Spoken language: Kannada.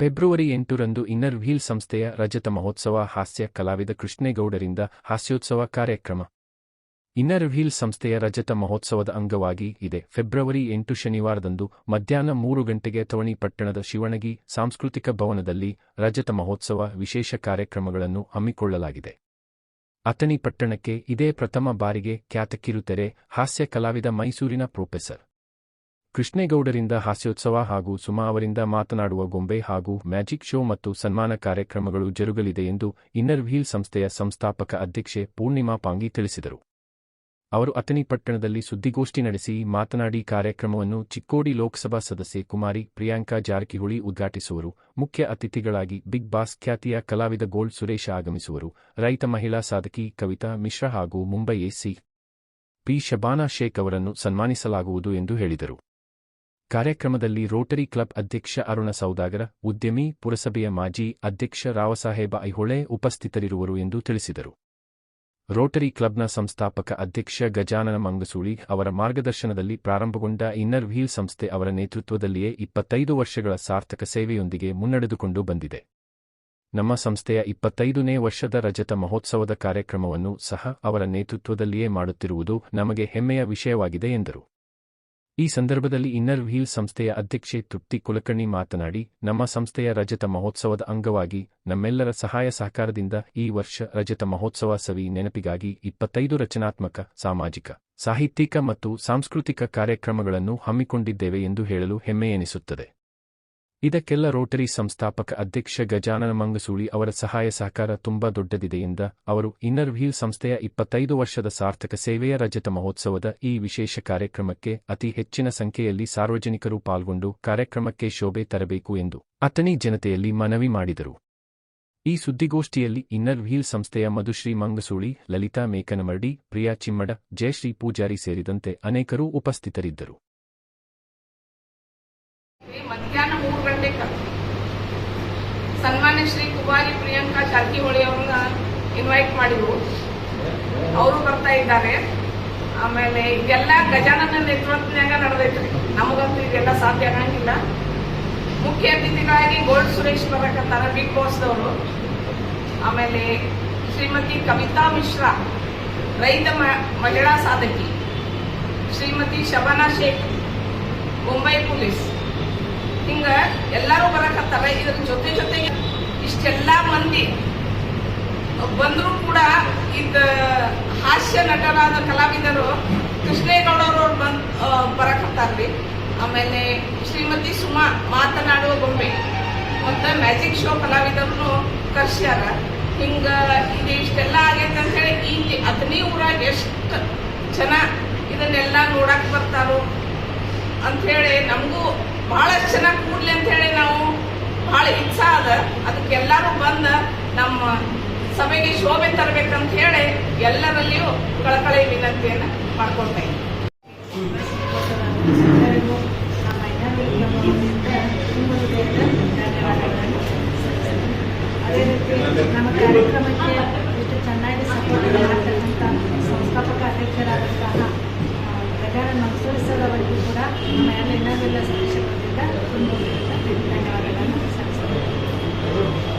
ಫೆಬ್ರವರಿ ಎಂಟರಂದು ಇನ್ನರ್ ವ್ಹೀಲ್ ಸಂಸ್ಥೆಯ ರಜತ ಮಹೋತ್ಸವ ಹಾಸ್ಯ ಕಲಾವಿದ ಕೃಷ್ಣೇಗೌಡರಿಂದ ಹಾಸ್ಯೋತ್ಸವ ಕಾರ್ಯಕ್ರಮ. ಇನ್ನರ್ ವ್ಹೀಲ್ ಸಂಸ್ಥೆಯ ರಜತ ಮಹೋತ್ಸವದ ಅಂಗವಾಗಿ ಇದೆ. ಫೆಬ್ರವರಿ ಎಂಟು ಶನಿವಾರದಂದು ಮಧ್ಯಾಹ್ನ ಮೂರು ಗಂಟೆಗೆ ತವಣಿ ಪಟ್ಟಣದ ಶಿವಣಗಿ ಸಾಂಸ್ಕೃತಿಕ ಭವನದಲ್ಲಿ ರಜತ ಮಹೋತ್ಸವ ವಿಶೇಷ ಕಾರ್ಯಕ್ರಮಗಳನ್ನು ಹಮ್ಮಿಕೊಳ್ಳಲಾಗಿದೆ. ಅಥಣಿ ಪಟ್ಟಣಕ್ಕೆ ಇದೇ ಪ್ರಥಮ ಬಾರಿಗೆ ಖ್ಯಾತ ಕಿರುತೆರೆ ಹಾಸ್ಯ ಕಲಾವಿದ ಮೈಸೂರಿನ ಪ್ರೊಫೆಸರ್. ಕೃಷ್ಣೇಗೌಡರಿಂದ ಹಾಸ್ಯೋತ್ಸವ ಹಾಗೂ ಸುಮಾ ಅವರಿಂದ ಮಾತನಾಡುವ ಗೊಂಬೆ ಹಾಗೂ ಮ್ಯಾಜಿಕ್ ಶೋ ಮತ್ತು ಸನ್ಮಾನ ಕಾರ್ಯಕ್ರಮಗಳು ಜರುಗಲಿದೆ ಎಂದು ಇನ್ನರ್ ವ್ಹೀಲ್ ಸಂಸ್ಥೆಯ ಸಂಸ್ಥಾಪಕ ಅಧ್ಯಕ್ಷೆ ಪೂರ್ಣಿಮಾ ಪಾಂಗಿ ತಿಳಿಸಿದರು. ಅವರು ಅಥಣಿ ಪಟ್ಟಣದಲ್ಲಿ ಸುದ್ದಿಗೋಷ್ಠಿ ನಡೆಸಿ ಮಾತನಾಡಿ, ಕಾರ್ಯಕ್ರಮವನ್ನು ಚಿಕ್ಕೋಡಿ ಲೋಕಸಭಾ ಸದಸ್ಯೆ ಕುಮಾರಿ ಪ್ರಿಯಾಂಕಾ ಜಾರಕಿಹೊಳಿ ಉದ್ಘಾಟಿಸುವರು. ಮುಖ್ಯ ಅತಿಥಿಗಳಾಗಿ ಬಿಗ್ ಬಾಸ್ ಖ್ಯಾತಿಯ ಕಲಾವಿದ ಗೋಲ್ಡ್ ಸುರೇಶ ಆಗಮಿಸುವರು. ರೈತ ಮಹಿಳಾ ಸಾಧಕಿ ಕವಿತಾ ಮಿಶ್ರಾ ಹಾಗೂ Mumbai A C P. Shabana Sheikh ಅವರನ್ನು ಸನ್ಮಾನಿಸಲಾಗುವುದು ಎಂದು ಹೇಳಿದರು. ಕಾರ್ಯಕ್ರಮದಲ್ಲಿ ರೋಟರಿ ಕ್ಲಬ್ ಅಧ್ಯಕ್ಷ ಅರುಣ ಸೌದಾಗರ, ಉದ್ಯಮಿ, ಪುರಸಭೆಯ ಮಾಜಿ ಅಧ್ಯಕ್ಷ ರಾವಸಾಹೇಬ ಐಹೊಳೆ ಉಪಸ್ಥಿತರಿರುವರು ಎಂದು ತಿಳಿಸಿದರು. ರೋಟರಿ ಕ್ಲಬ್ನ ಸಂಸ್ಥಾಪಕ ಅಧ್ಯಕ್ಷ ಗಜಾನನ ಮಂಗಸೂಳಿ ಅವರ ಮಾರ್ಗದರ್ಶನದಲ್ಲಿ ಪ್ರಾರಂಭಗೊಂಡ ಇನ್ನರ್ ವ್ಹೀಲ್ ಸಂಸ್ಥೆ ಅವರ ನೇತೃತ್ವದಲ್ಲಿಯೇ ಇಪ್ಪತ್ತೈದು ವರ್ಷಗಳ ಸಾರ್ಥಕ ಸೇವೆಯೊಂದಿಗೆ ಮುನ್ನಡೆದುಕೊಂಡು ಬಂದಿದೆ. ನಮ್ಮ ಸಂಸ್ಥೆಯ ಇಪ್ಪತ್ತೈದನೇ ವರ್ಷದ ರಜತ ಮಹೋತ್ಸವದ ಕಾರ್ಯಕ್ರಮವನ್ನು ಸಹ ಅವರ ನೇತೃತ್ವದಲ್ಲಿಯೇ ಮಾಡುತ್ತಿರುವುದು ನಮಗೆ ಹೆಮ್ಮೆಯ ವಿಷಯವಾಗಿದೆ ಎಂದರು. ಈ ಸಂದರ್ಭದಲ್ಲಿ ಇನ್ನರ್ ವ್ಹೀಲ್ ಸಂಸ್ಥೆಯ ಅಧ್ಯಕ್ಷೆ ತೃಪ್ತಿ ಕುಲಕರ್ಣಿ ಮಾತನಾಡಿ, ನಮ್ಮ ಸಂಸ್ಥೆಯ ರಜತ ಮಹೋತ್ಸವದ ಅಂಗವಾಗಿ ನಮ್ಮೆಲ್ಲರ ಸಹಾಯ ಸಹಕಾರದಿಂದ ಈ ವರ್ಷ ರಜತ ಮಹೋತ್ಸವ ಸವಿ ನೆನಪಿಗಾಗಿ ಇಪ್ಪತ್ತೈದು ರಚನಾತ್ಮಕ, ಸಾಮಾಜಿಕ, ಸಾಹಿತ್ಯಿಕ ಮತ್ತು ಸಾಂಸ್ಕೃತಿಕ ಕಾರ್ಯಕ್ರಮಗಳನ್ನು ಹಮ್ಮಿಕೊಂಡಿದ್ದೇವೆ ಎಂದು ಹೇಳಲು ಹೆಮ್ಮೆಯೆನಿಸುತ್ತದೆ ಇದಕ್ಕೆಲ್ಲ ರೋಟರಿ ಸಂಸ್ಥಾಪಕ ಅಧ್ಯಕ್ಷ ಗಜಾನನ ಮಂಗಸೂಳಿ ಅವರ ಸಹಾಯ ಸಹಕಾರ ತುಂಬಾ ದೊಡ್ಡದಿದೆಯಿಂದ ಅವರು ಇನ್ನರ್ ವ್ಹೀಲ್ ಸಂಸ್ಥೆಯ ಇಪ್ಪತ್ತೈದು ವರ್ಷದ ಸಾರ್ಥಕ ಸೇವೆಯ ರಜತ ಮಹೋತ್ಸವದ ಈ ವಿಶೇಷ ಕಾರ್ಯಕ್ರಮಕ್ಕೆ ಅತಿ ಹೆಚ್ಚಿನ ಸಂಖ್ಯೆಯಲ್ಲಿ ಸಾರ್ವಜನಿಕರು ಪಾಲ್ಗೊಂಡು ಕಾರ್ಯಕ್ರಮಕ್ಕೆ ಶೋಭೆ ತರಬೇಕು ಎಂದು ಅತನಿ ಜನತೆಯಲ್ಲಿ ಮನವಿ ಮಾಡಿದರು. ಈ ಸುದ್ದಿಗೋಷ್ಠಿಯಲ್ಲಿ ಇನ್ನರ್ ವ್ಹೀಲ್ ಸಂಸ್ಥೆಯ ಮಧುಶ್ರೀ ಮಂಗಸೂಳಿ, ಲಲಿತಾ ಮೇಕನಮರ್ಡಿ, ಪ್ರಿಯಾ ಚಿಮ್ಮಡ, ಜಯಶ್ರೀ ಪೂಜಾರಿ ಸೇರಿದಂತೆ ಅನೇಕರು ಉಪಸ್ಥಿತರಿದ್ದರು ಮಧ್ಯಾಹ್ನ ಮೂರು ಗಂಟೆಗೆ ಸನ್ಮಾನ್ಯ ಶ್ರೀ ಕುಮಾರಿ ಪ್ರಿಯಾಂಕಾ ಜಾರಕಿಹೊಳಿ ಅವ್ರನ್ನ ಇನ್ವೈಟ್ ಮಾಡಿದ್ರು. ಅವರು ಬರ್ತಾ ಇದ್ದಾರೆ. ಆಮೇಲೆ ಇದೆಲ್ಲ ಗಜಾನನ ನೆಟ್ವರ್ಕ್ನಾಗ ನಡೆದೈತ್ರಿ. ನಮಗಂತೂ ಇದೆಲ್ಲ ಸಾಧ್ಯ ಆಗಂಗಿಲ್ಲ. ಮುಖ್ಯ ಅತಿಥಿಗಳಾಗಿ ಗೋಲ್ಡ್ ಸುರೇಶ್ ಬರಕತ್ತಾರ ಬಿಗ್ ಬಾಸ್ದವರು ಆಮೇಲೆ ಶ್ರೀಮತಿ ಕವಿತಾ ಮಿಶ್ರಾ, ರೈತ ಮಹಿಳಾ ಸಾಧಕಿ. ಶ್ರೀಮತಿ ಶಬಾನಾ ಶೇಖ್, ಮುಂಬೈ ಪೊಲೀಸ್. ಹಿಂಗ ಎಲ್ಲರೂ ಬರಕತ್ತಾರ. ಇದ್ರ ಜೊತೆ ಜೊತೆಗೆ ಇಷ್ಟೆಲ್ಲ ಮಂದಿ ಬಂದರೂ ಕೂಡ ಇದ ಹಾಸ್ಯ ನಟರಾದ ಕಲಾವಿದರು ಕೃಷ್ಣೇಗೌಡರವ್ರು ಬಂದ್ ಬರಕ್ ಬರಕತ್ತಾರ್ರಿ. ಆಮೇಲೆ ಶ್ರೀಮತಿ ಸುಮಾ ಮಾತನಾಡುವ ಗೊಂಬೆ ಮತ್ತು ಮ್ಯಾಜಿಕ್ ಶೋ ಕಲಾವಿದರನ್ನು ಕರ್ಸ್ಯಾರ. ಹಿಂಗ ಇದು ಇಷ್ಟೆಲ್ಲ ಆಗೈತೆ ಅಂತ ಹೇಳಿ ಇಲ್ಲಿ ಹದಿನೇ ಊರಾಗ ಎಷ್ಟು ಜನ ಇದನ್ನೆಲ್ಲ ನೋಡಕ್ ಬರ್ತಾರೋ ಅಂತ ಹೇಳಿ ನಮಗೂ ಬಹಳಷ್ಟು ಚೆನ್ನಾಗಿ ಕೂಡ್ಲಿ ಅಂತ ಹೇಳಿ ನಾವು ಬಹಳ ಇಚ್ಛಾ ಅದ. ಅದಕ್ಕೆಲ್ಲರೂ ಬಂದ ನಮ್ಮ ಸಭೆಗೆ ಶೋಭೆ ತರಬೇಕಂತ ಹೇಳಿ ಎಲ್ಲರಲ್ಲಿಯೂ ಕಳಕಳಿ ವಿನಂತಿಯನ್ನ ಮಾಡ್ಕೊಳ್ತಾ ಸಂಸ್ಥಾಪಕ ಅದೇ ರೀತಿ ನಮ್ಮ ಕಾರ್ಯಕ್ರಮಕ್ಕೆ ಎಷ್ಟು ಚೆನ್ನಾಗಿ ಸಪೋರ್ಟ್ ಸಂಸ್ಥಾಪಕ ಕೂಡ ನಮ್ಮ ಎಲ್ಲ ಇನ್ನೆಲ್ಲ ಸದಸ್ಯರು が、その、立ちながら。